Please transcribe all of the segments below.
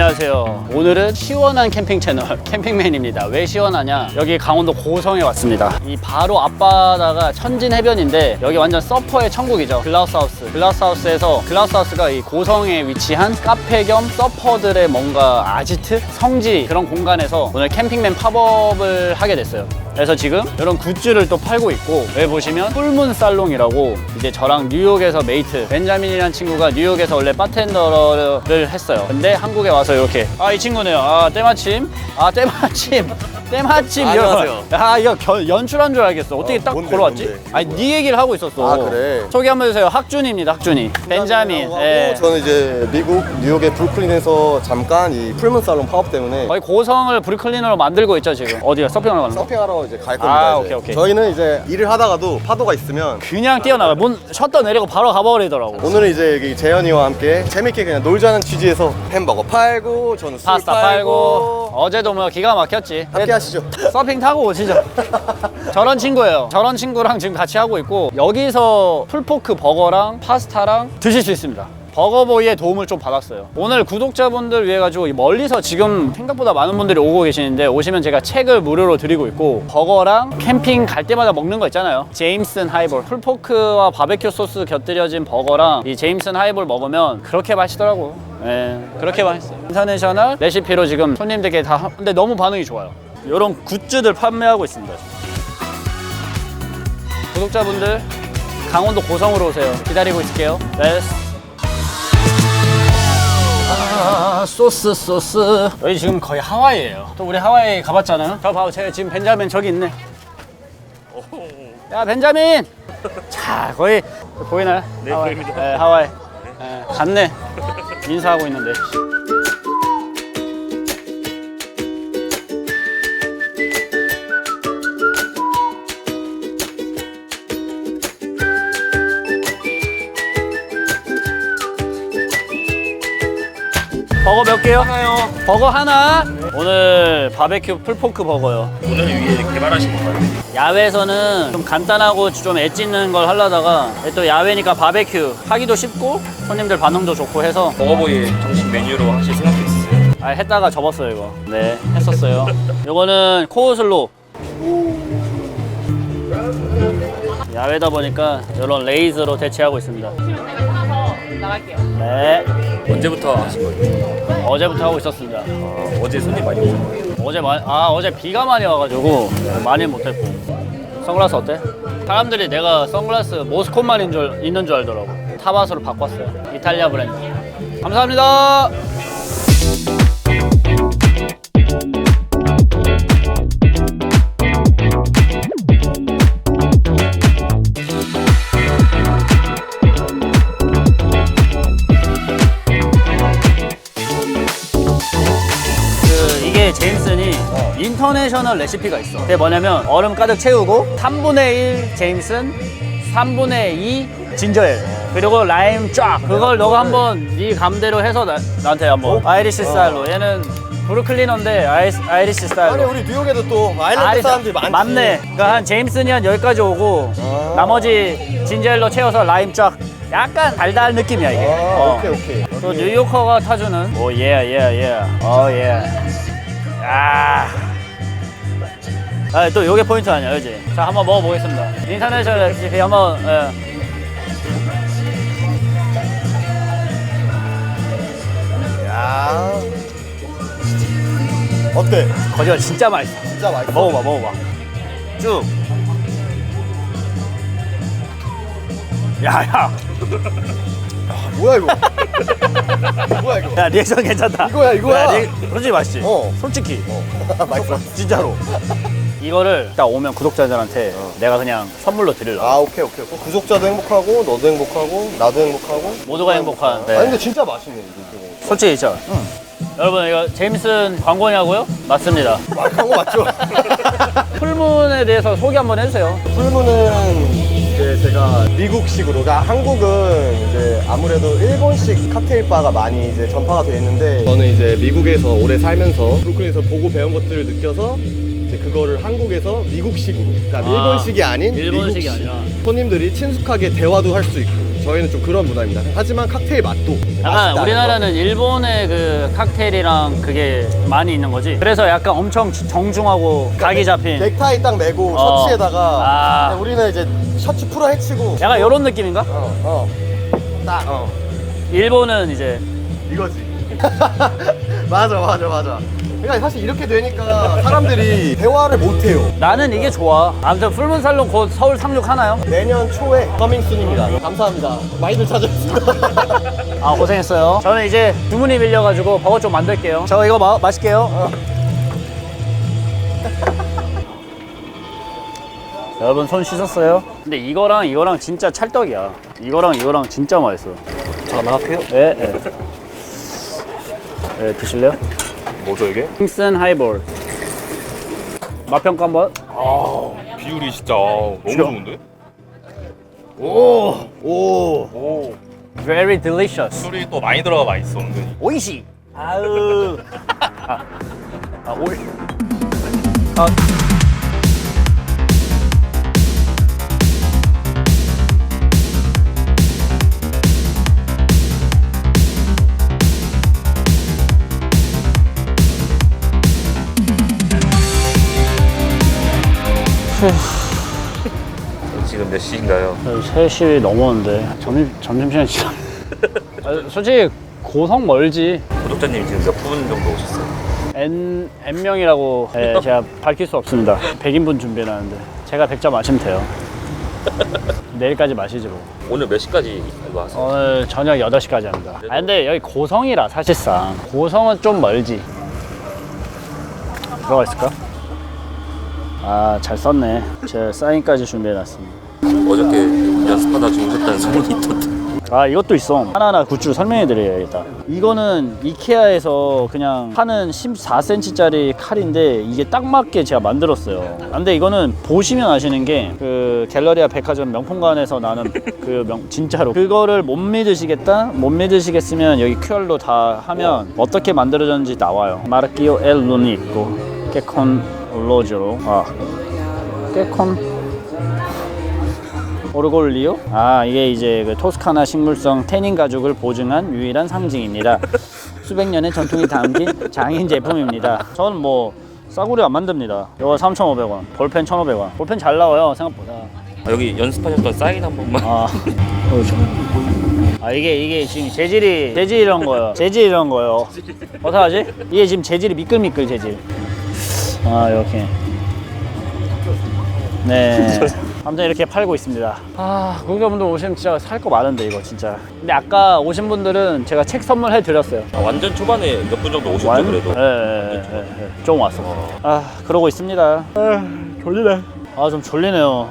안녕하세요. 오늘은 시원한 캠핑 채널 캠핑맨입니다. 왜 시원하냐? 여기 강원도 고성에 왔습니다. 이 바로 앞바다가 천진 해변인데 여기 완전 서퍼의 천국이죠. 글라우스하우스. 글라우스하우스에서 글라우스하우스가 이 고성에 위치한 카페 겸 서퍼들의 뭔가 아지트 성지 그런 공간에서 오늘 캠핑맨 팝업을 하게 됐어요. 그래서 지금 이런 굿즈를 또 팔고 있고 여기 보시면 풀문 살롱이라고 이제 저랑 뉴욕에서 메이트 벤자민이라는 친구가 뉴욕에서 원래 바텐더를 했어요. 근데 한국에 와서 이렇게 아 이 친구네요. 아 때마침 아 때마침 때마침 아, 안녕하세요. 야 이거 결- 연출한 줄 알겠어 어떻게 어, 딱 뭔데, 걸어왔지? 뭔데? 아니 네 얘기를 하고 있었어 아, 그래? 소개 한번 해주세요 학준입니다 학준이 벤자민 하고 예. 저는 이제 미국 뉴욕의 브루클린에서 잠깐 이 풀문 살롱 파업 때문에 거의 고성을 브루클린으로 만들고 있죠 지금 어디야 서핑하러 가는 거? 서핑하러 이제 갈 겁니다. 아, 이제. 오케이, 오케이. 저희는 이제 일을 하다가도 파도가 있으면 그냥 뛰어나가 문 셔터 내리고 바로 가버리더라고 오늘은 이제 여기 재현이와 함께 재밌게 그냥 놀자는 취지에서 햄버거 팔고 저는 술 파스타 팔고 어제도 뭐 기가 막혔지 함께 하시죠. 서핑 타고 진짜 저런 친구예요. 저런 친구랑 지금 같이 하고 있고 여기서 풀포크 버거랑 파스타랑 드실 수 있습니다. 버거보이의 도움을 좀 받았어요. 오늘 구독자분들 위해 가지고 멀리서 지금 생각보다 많은 분들이 오고 계시는데 오시면 제가 책을 무료로 드리고 있고 버거랑 캠핑 갈 때마다 먹는 거 있잖아요. 제임슨 하이볼. 풀포크와 바베큐 소스 곁들여진 버거랑 이 제임슨 하이볼 먹으면 그렇게 맛있더라고 예, 그렇게 맛있어요. 인터내셔널 레시피로 지금 손님들께 다 하- 근데 너무 반응이 좋아요 이런 굿즈들 판매하고 있습니다. 구독자분들 강원도 고성으로 오세요. 기다리고 있을게요. 레스 아, 소스 소스. 여기 지금 거의 하와이예요. 또 우리 하와이 가봤잖아요. 저 봐봐 제가 지금 벤자민 저기 있네. 야 벤자민! 자 거의 보이나요? 네 하와이. 보입니다. 네, 하와이. 네, 갔네. 인사하고 있는데 버거 몇 개요? 하나요. 버거 하나. 오늘 바베큐 풀포크 버거요. 오늘 위해 개발하신 건가요? 야외에서는 좀 간단하고 좀 엣지는 걸 하려다가 또 야외니까 바베큐 하기도 쉽고 손님들 반응도 좋고 해서 버거보이 정식 메뉴로 하실 생각도 있으세요? 아, 했다가 접었어요 이거. 네, 했었어요. 이거는 코우슬로. 야외다 보니까 이런 레이즈로 대체하고 있습니다. 네, 언제부터 하신 거예요? 어제부터 하고 있었습니다. 아, 어제 손님 많이 오셨나요? 어제 마, 아 어제 비가 많이 와가지고 많이 못했고 선글라스 어때? 사람들이 내가 선글라스 모스콘만 줄, 있는 줄 알더라고 타바스로 바꿨어요 이탈리아 브랜드 감사합니다 이게 제임슨이 인터내셔널 레시피가 있어. 그게 뭐냐면 얼음 가득 채우고 3분의 1 제임슨, 3분의 2 진저엘. 그리고 라임 쫙. 그걸 너가 한번 네 감대로 해서 나, 나한테 한번 아이리시 스타일로. 얘는 브루클리너인데 아이, 아이리시 아니 스타일로. 우리 뉴욕에도 또 아일랜드 사람들이 많지. 맞네. 그러니까 한 제임슨이 한 여기까지 오고 아. 나머지 진저엘로 채워서 라임 쫙. 약간 달달 느낌이야 이게. 아, 어. 오케이 오케이. 또 뉴요커가 타주는 오 예예 예. 어 예. 아. 아, 또 요게 포인트 아니야, 그지? 자, 한번 먹어보겠습니다. 인터내셔널 레시피 한번, 예. 야. 어때? 거짓말 진짜 맛있어. 진짜 맛있어. 먹어봐, 먹어봐. 쭉. 야, 야. 뭐야 이거? 뭐야 이거? 야, 리액션 괜찮다. 이거야, 이거야. 야, 리액- 솔직히 맛있지? 어. 솔직히. 맛있어. 진짜로. 이거를 딱 오면 구독자들한테 내가 그냥 선물로 드리려고. 아 오케이 오케이. 그 구독자도 행복하고 너도 행복하고 나도 행복하고. 모두가 행복한. 네. 아니 근데 진짜 맛있네 이거. 솔직히 있죠? 여러분 이거 제임슨 광고냐고요? 맞습니다. 말한 거 맞죠? 풀문에 대해서 소개 한번 해주세요. 풀무는 이제 제가 미국식으로, 그러니까 한국은 이제 아무래도 일본식 칵테일 바가 많이 이제 전파가 돼 있는데 저는 이제 미국에서 오래 살면서 브루클린에서 보고 배운 것들을 느껴서 이제 그거를 한국에서 미국식으로, 그러니까 아, 일본식이 아닌 일본식이 미국식. 아니라. 손님들이 친숙하게 대화도 할 수 있고 저희는 좀 그런 문화입니다. 하지만 칵테일 맛도 약간 맛있다는 우리나라는 일본의 그 칵테일이랑 그게 많이 있는 거지. 그래서 약간 엄청 정중하고 각이 거. 잡힌. 넥타이 딱 매고 어. 셔츠에다가 아. 우리는 이제 셔츠 풀어 헤치고 약간 이런 느낌인가? 어, 어. 딱, 어. 일본은 이제 이거지. 맞아, 맞아, 맞아. 그러니까 사실 이렇게 되니까 사람들이 대화를 못 해요. 나는 이게 좋아. 아무튼 풀문 살론 곧 서울 상륙 하나요? 내년 초에 커밍순입니다. 감사합니다. 많이들 찾아주세요. 아 고생했어요. 저는 이제 주문이 밀려가지고 버거 좀 만들게요. 저 이거 마, 맛있게요. 여러분 손 씻었어요? 근데 이거랑 이거랑 진짜 찰떡이야. 이거랑 이거랑 진짜 맛있어. 잠깐만 할게요. 예, 예. 예, 드실래요? 뭐죠 이게? 킹슨 하이볼. 맛 평가 한번. 아 비율이 진짜 너무 좋은데? 오, 오, 오 very delicious. 술이 또 많이 들어가 맛있어 은근히. 오이시. 아우. 아, 아 올. 아. 지금 몇 시인가요? 3시 넘었는데 점심 점심시간 지나. 아, 솔직히 고성 멀지. 구독자님 지금 몇 분 정도 오셨어요? N N 명이라고 예, 제가 밝힐 수 없습니다. 100인분 준비해놨는데 제가 100점 마시면 돼요. 내일까지 마시지 뭐. 오늘 몇 시까지 이거 하세요? 오늘 저녁 8시까지 합니다. 아 근데 여기 고성이라 사실상 고성은 좀 멀지. 들어가 있을까? 아 잘 썼네. 제가 사인까지 준비해놨습니다. 어저께 연습하다 주무셨다는 소문이 있던데. 아 이것도 있어 하나하나 굿즈 설명해드려야겠다 이거는 이케아에서 그냥 파는 14cm짜리 칼인데 이게 딱 맞게 제가 만들었어요 근데 이거는 보시면 아시는 게 그 갤러리아 백화점 명품관에서 나는 그 명, 진짜로 그거를 못 믿으시겠다? 못 믿으시겠으면 여기 QR로 다 하면 어떻게 만들어졌는지 나와요 마르키오 엘 룬이 있고 깨콘 로즈로 아 깨콘 오르골리오? 아 이게 이제 그 토스카나 식물성 태닝 가죽을 보증한 유일한 상징입니다. 수백 년의 전통이 담긴 장인 제품입니다. 저는 뭐 싸구려 안 만듭니다. 이거 3,500원, 볼펜 1,500원. 볼펜 잘 나와요 생각보다. 아, 여기 연습하셨던 사인 한 번만. 아, 어, 저- 아 이게 이게 지금 재질이 재질 이런 거요. 재질 이런 거요. 어떡하지? 이게 지금 재질이 미끌미끌 재질. 아 이렇게. 네. 아무튼 이렇게 팔고 있습니다. 아, 구독자분들 오시면 진짜 살 거 많은데 이거 진짜. 근데 아까 오신 분들은 제가 책 선물해 드렸어요. 아, 완전 초반에 몇 분 정도 오셨죠 완- 그래도. 예, 예, 예, 예. 좀 왔어. 아, 그러고 있습니다. 아, 졸리네. 아, 좀 졸리네요.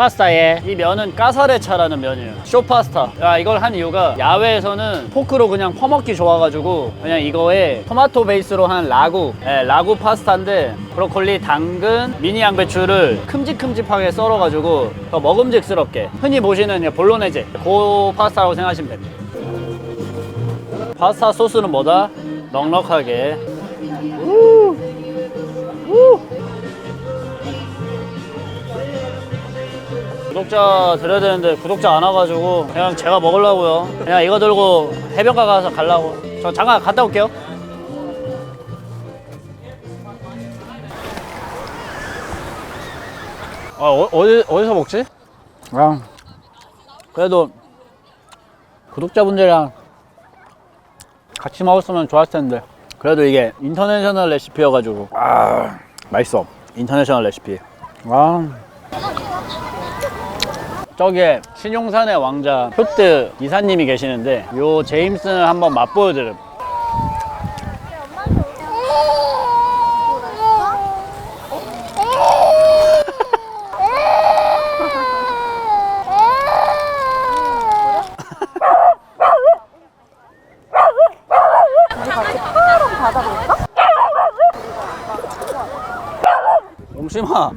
파스타에 이 면은 까사레차라는 면이에요. 쇼파스타. 야, 이걸 한 이유가 야외에서는 포크로 그냥 퍼먹기 좋아가지고 그냥 이거에 토마토 베이스로 한 라구, 예, 라구 파스타인데 브로콜리, 당근, 미니 양배추를 큼직큼직하게 썰어가지고 더 먹음직스럽게 흔히 보시는 볼로네제 그 파스타라고 생각하시면 됩니다. 파스타 소스는 뭐다? 넉넉하게. 우! 우! 구독자 드려야 되는데 구독자 안 와가지고 그냥 제가 먹으려고요. 그냥 이거 들고 해변가 가서 가려고. 저 잠깐 갔다 올게요. 아, 어, 어디, 어디서 먹지? 그냥 그래도 구독자분들이랑 같이 먹었으면 좋았을 텐데 그래도 이게 인터내셔널 레시피여가지고 아 맛있어 인터내셔널 레시피 아 저기에 신용산의 왕자 효트 이사님이 계시는데 요 제임슨을 한번 맛보여드려 용심아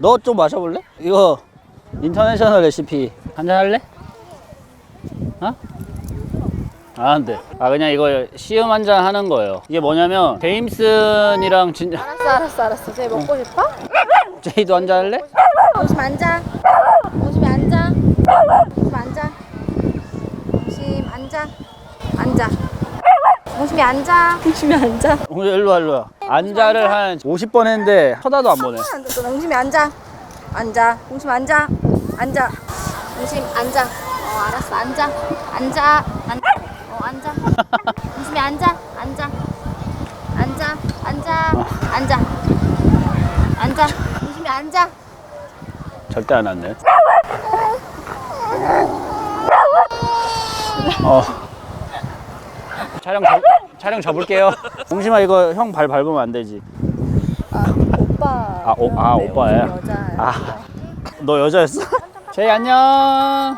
너 좀 마셔볼래? 이거 인터내셔널 레시피 한잔 할래? 어? 아, 안 돼. 아, 그냥 이거 시음 한 잔 하는 거예요. 이게 뭐냐면, 제임슨이랑 진, 알았어 알았어 알았어 쟤 먹고 싶어? 제이도 한 잔 할래? 오시면 앉아 오시면 앉아 옹심 앉아. 옹심 앉아. 앉아. 옹심이 앉아. 옹심이 앉아. 옹심이 일로 와 일로 와 앉아를 한 50번 했는데 쳐다도 안 보네. 옹심이 앉아. 앉아. 옹심 앉아. 앉아. 옹심 앉아. 어 알았어. 앉아. 앉아. 앉아. 어 앉아. 옹심이 앉아. 앉아. 앉아. 앉아. 앉아. 앉아. 옹심이 앉아. 절대 안 왔네 어 촬영 접, 촬영 접을게요 옹심아 이거 형 발 밟으면 안 되지 오빠. 아, 오, 아 오빠야 여자. 아, 너 여자였어? 제이 안녕.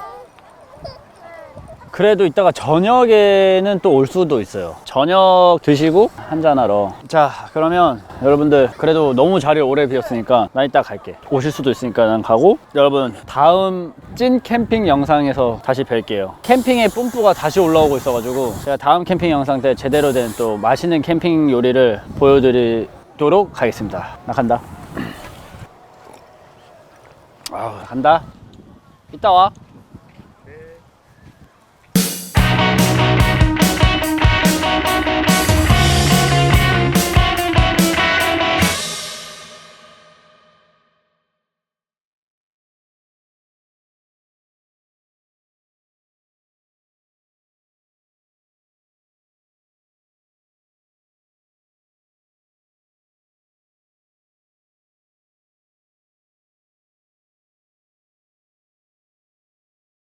그래도 이따가 저녁에는 또 올 수도 있어요. 저녁 드시고 한잔하러. 자, 그러면 여러분들 그래도 너무 자리 오래 비었으니까 나 이따 갈게. 오실 수도 있으니까 난 가고. 여러분 다음 찐 캠핑 영상에서 다시 뵐게요. 캠핑의 뿜뿌가 다시 올라오고 있어가지고 제가 다음 캠핑 영상 때 제대로 된 또 맛있는 캠핑 요리를 보여드리도록 하겠습니다. 나 간다. 아, 간다. 이따 와.